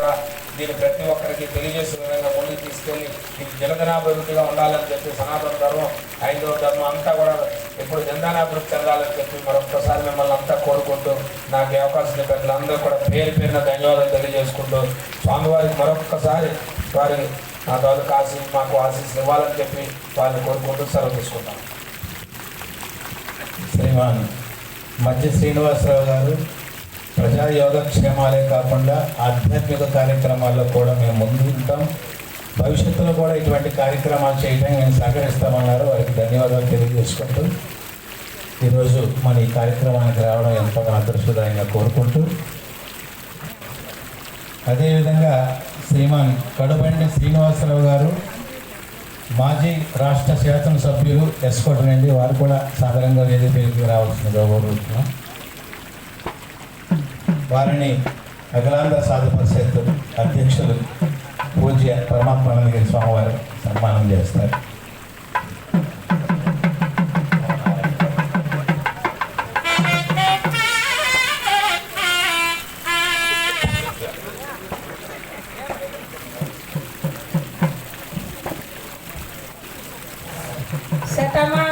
కూడా దీన్ని ప్రతి ఒక్కరికి తెలియజేసే విధంగా ముందుకు తీసుకెళ్ళి ఇది జనగణాభివృద్ధిగా ఉండాలని చెప్పి సనాతన ధర్మం ఐదవ ధర్మం అంతా కూడా ఎప్పుడు జనధనాభివృద్ధి చెందాలని చెప్పి మరొకసారి మిమ్మల్ని అంతా కోరుకుంటూ నాకు అవకాశం ప్రజలందరూ కూడా పేరు పేరున ధన్యవాదాలు తెలియజేసుకుంటూ స్వామివారికి మరొకసారి వారి నా తాలూకు కాసి మాకు ఆశీస్ ఇవ్వాలని చెప్పి వారిని కోరుకుంటూ సెలవు తీసుకుంటాం. శ్రీమాన్ మధ్య శ్రీనివాసరావు గారు. ప్రజా యోగక్షేమాలే కాకుండా ఆధ్యాత్మిక కార్యక్రమాల్లో కూడా మేము ముందుంటాం. భవిష్యత్తులో కూడా ఇటువంటి కార్యక్రమాలు చేయడానికి మేము సహకరిస్తామన్నారు. వారికి ధన్యవాదాలు తెలియజేసుకుంటూ ఈరోజు మన ఈ కార్యక్రమానికి రావడం ఎంతో అదృష్టదాయంగా కోరుకుంటూ అదేవిధంగా శ్రీమాన్ కడుబండి శ్రీనివాసరావు గారు మాజీ రాష్ట్ర శాసనసభ్యులు ఎస్కోట నుండి వారు కూడా సాధారణంగా వేదిక రావాల్సిందిగా కోరుకుంటున్నాం. వారిని అఖిలాంధ్ర సాధు పరిషత్ అధ్యక్షులు పూజ్య పరమాత్మానందగిరి స్వామివారు సన్మానం చేస్తారు. Santa